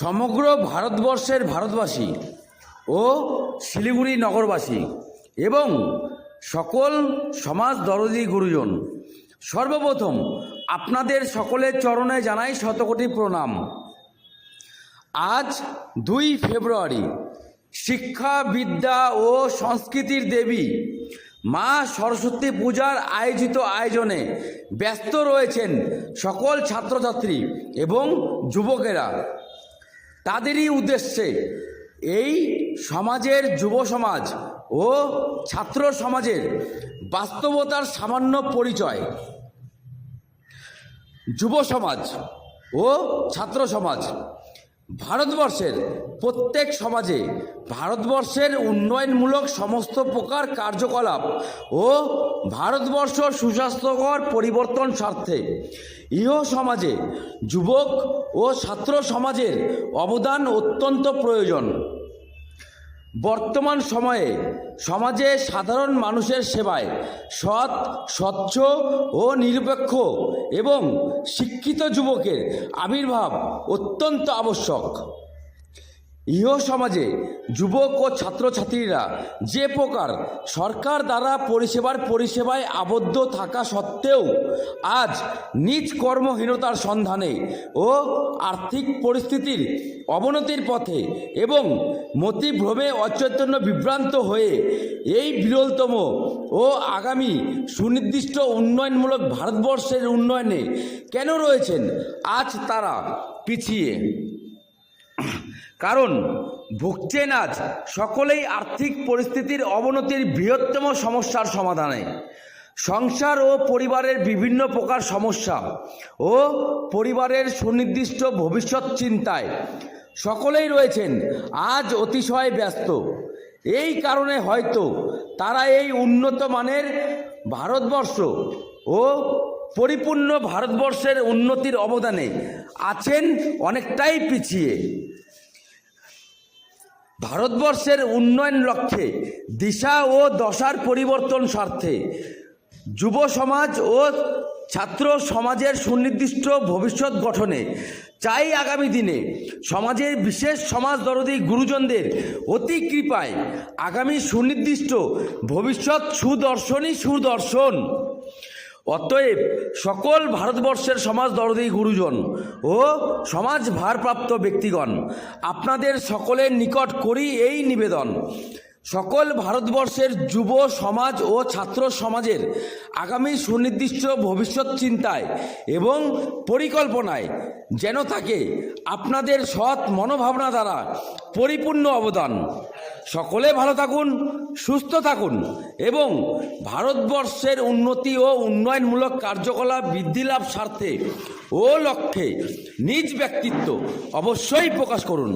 সমগ্র ভারতবর্ষের ভারতবাসী ও শিলিগুড়ি নগরবাসী এবং সকল সমাজ দরদি গুরুজন, সর্বপ্রথম আপনাদের সকলের চরণে জানাই শতকোটি প্রণাম। আজ দুই ফেব্রুয়ারি, শিক্ষা, বিদ্যা ও সংস্কৃতির দেবী মা সরস্বতী পূজার আয়োজিত আয়োজনে ব্যস্ত রয়েছেন সকল ছাত্রছাত্রী এবং যুবকেরা। তাদেরই উদ্দেশ্যে এই সমাজের যুব সমাজ ও ছাত্র সমাজের বাস্তবতার সামান্য পরিচয় যুব সমাজ ও ছাত্র সমাজ ভারতবর্ষের প্রত্যেক সমাজে ভারতবর্ষের উন্নয়নমূলক সমস্ত প্রকার কার্যকলাপ ও ভারতবর্ষ সুস্বাস্থ্যকর পরিবর্তন স্বার্থে ইহ সমাজে যুবক ও ছাত্র সমাজের অবদান অত্যন্ত প্রয়োজন। বর্তমান সময়ে সমাজে সাধারণ মানুষের সেবায় সৎ, স্বচ্ছ ও নিরপেক্ষ এবং শিক্ষিত যুবকের আবির্ভাব অত্যন্ত আবশ্যক। ইহ সমাজে যুবক ও ছাত্রছাত্রীরা যে প্রকার সরকার দ্বারা পরিষেবার পরিষেবায় আবদ্ধ থাকা সত্ত্বেও আজ নিজ কর্মহীনতার সন্ধানে ও আর্থিক পরিস্থিতির অবনতির পথে এবং মতিভ্রমে অচৈতন্য বিভ্রান্ত হয়ে এই বিরলতম ও আগামী সুনির্দিষ্ট উন্নয়নমূলক ভারতবর্ষের উন্নয়নে কেন রয়েছেন আজ তারা পিছিয়ে? কারণ ভুগছেন আজ সকলেই আর্থিক পরিস্থিতির অবনতির বৃহত্তম সমস্যার সমাধানে। সংসার ও পরিবারের বিভিন্ন প্রকার সমস্যা ও পরিবারের সুনির্দিষ্ট ভবিষ্যৎ চিন্তায় সকলেই রয়েছেন, আজ অতিশয় ব্যস্ত। এই কারণে হয়তো তারা এই উন্নত মানের ভারতবর্ষ ও পরিপূর্ণ ভারতবর্ষের উন্নতির অবদানে আছেন অনেকটাই পিছিয়ে। ভারতবর্ষের উন্নয়ন লক্ষ্যে দিশা ও দশার পরিবর্তন স্বার্থে যুব সমাজ ও ছাত্র সমাজের সুনির্দিষ্ট ভবিষ্যৎ গঠনে চাই আগামী দিনে সমাজের বিশেষ সমাজ দরদি গুরুজনদের অতি কৃপায় আগামী সুনির্দিষ্ট ভবিষ্যৎ সুদর্শনই সুদর্শন। অতএব সকল ভারতবর্ষের সমাজ দরদী গুরুজন ও সমাজ ভারপ্রাপ্ত ব্যক্তিগণ, আপনাদের সকলের নিকট করি এই নিবেদন। সকল ভারতবর্ষের যুব সমাজ ও ছাত্র সমাজের আগামী সুনির্দিষ্ট ভবিষ্যৎ চিন্তায় এবং পরিকল্পনায় যেন তাকে আপনাদের সৎ মনোভাবনা দ্বারা পরিপূর্ণ অবদান। সকলে ভালো থাকুন, সুস্থ থাকুন এবং ভারতবর্ষের উন্নতি ও উন্নয়নমূলক কার্যকলাপ বৃদ্ধি লাভ স্বার্থে ও লক্ষ্যে নিজ ব্যক্তিত্ব অবশ্যই প্রকাশ করুন।